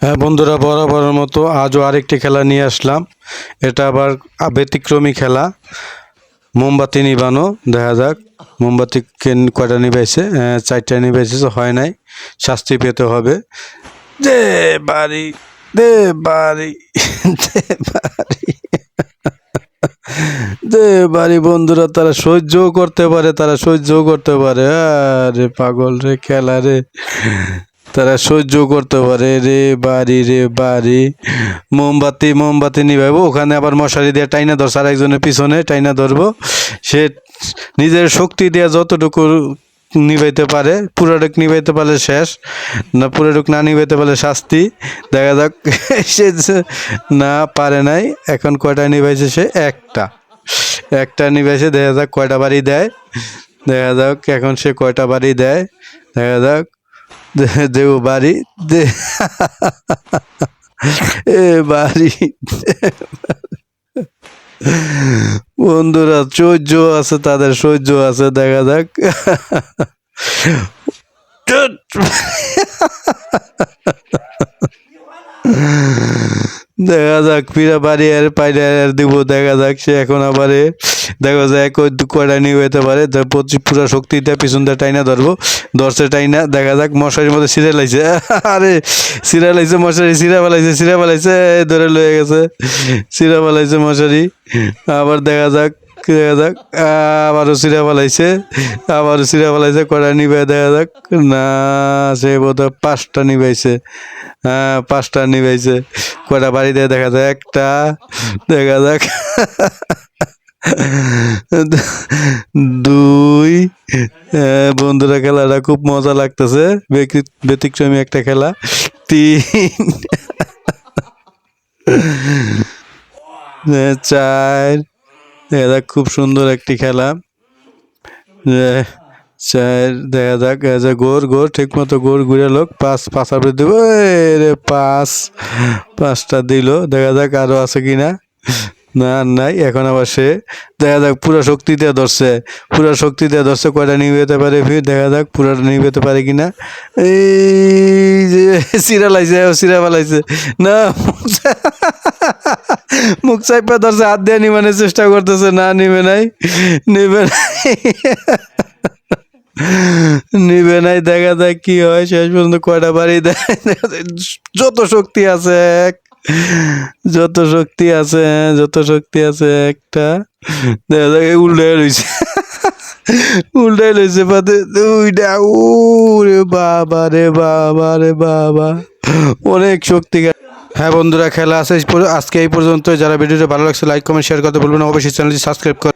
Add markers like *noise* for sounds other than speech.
হ্যাঁ বন্ধুরা, বরাবরের মতো আজও আরেকটি খেলা নিয়ে আসলাম। এটা আবার ব্যতিক্রমী খেলা। মোমবাতি নিবানো, দেখা যাক। মোমবাতি কয়টা নিবাইছে? চারটা নিবাইছে হয় নাই। শাস্তি পেতে হবে। দে বাড়ি দে বাড়ি দে বাড়ি। দে বাড়ি, বন্ধুরা, তারা সহ্যও করতে পারে, তারা সহ্যও করতে পারে। আরে পাগল রে, খেলা রে। তারা সহ্য করতে পারে। রে বাড়ি রে বাড়ি। মোমবাতি মোমবাতি নিভাইবো ওখানে আবার মশারি দিয়ে টাইনা ধরছে আর একজনের পিছনে টাইনা ধরবো। সে নিজের শক্তি দিয়ে যতটুকু নিভাইতে পারে, পুরোটুক নিভাইতে পারলে শেষ, না পুরোটুক না নিভাইতে পারলে শাস্তি। দেখা যাক, *laughs* সে না পারে নাই, এখন কয়টা নিভাইছে সে? একটা। একটা নিভাইছে, দেখা যাক কয়টা বাড়ি দেয়। দেখা যাক এখন সে কয়টা বাড়ি দেয়। দেখা যাক। দেও বাড়ি, দে এ বাড়ি। বন্ধুরা, সহ্য আছে, তাদের সহ্য আছে, দেখা যাক। দেখা যাক পিরা বাড়ি আর পাইরে আর দিব, দেখা যাক সে এখন আবার দেখা কই দু কয়টা নিয়ে হইতে পারে পুরো শক্তি দিয়ে পিছন দিয়ে টাইনা ধরবো। ধরছে টাইনা, দেখা যাক মশারির মধ্যে সিরে লাইছে *laughs* আরে, সিরা লাইছে মশারি, সিরা ফেলাইছে সিরা ফেলাইছে ধরে লয়ে গেছে। সিরা ফেলাইছে মশারি। আবার দেখা যাক দেখা যাক, আবারও সিরা ফেলাইছে, আবারও সিরা ফেলাইছে, কয়টা নিবে দেখা যাক। না, সে বোধহয় পাঁচটা নিবাইছে। হ্যাঁ পাঁচটা নিবাইছে। কয়টা বাড়িতে দেখা যায়, একটা, দেখা যাক। *laughs* দুই বন্ধুরা খেলাটা খুব মজা লাগতেছে। ব্যতি- ব্যতিক্রমী একটা খেলা। তিন চার যাক খুব সুন্দর একটি খেলা। চার, দেখা যাক গোর গোর ঠিক মতো গোর ঘুরে লোক, পাঁচ পাঁচ আপনি দেব। রে, পাঁচ, পাঁচটা দিল। দেখা যাক আরও আছে কিনা। না নাই, এখন আবার সে, দেখা যাক, পুরো শক্তি দিয়ে ধরছে, পুরো শক্তি দিয়ে ধরছে, কয়টা নিবেতে পারে ফির দেখা যাক, পুরোটা নিবেতে পারে কিনা। এই যে, সিরা লাইছে, ও সিরা পালাইছে না মুখ চাইপা ধরছে, হাত দিয়ে নিবানের চেষ্টা করতেছে, না, নিবে নাই নিবে নাই। নিবে নাই, দেখা যাক কি হয়, শেষ পর্যন্ত কয়টা বাড়ি দেয়, যত শক্তি আছে, এক। যত শক্তি আছে, যত শক্তি আছে একটা, দেখা যাক উল্টায় রয়েছে উল্টায় রয়েছে পাতে, দুইটা রে বাবা রে বাবা রে বাবা। অনেক শক্তি হ্যাঁ বন্ধুরা, খেলা আছে আজকে এই পর্যন্ত যারা ভিডিওটা ভালো লাগছে লাইক কমেন্ট শেয়ার করতে বলবেন অবশ্যই চ্যানেলটি সাবস্ক্রাইব করে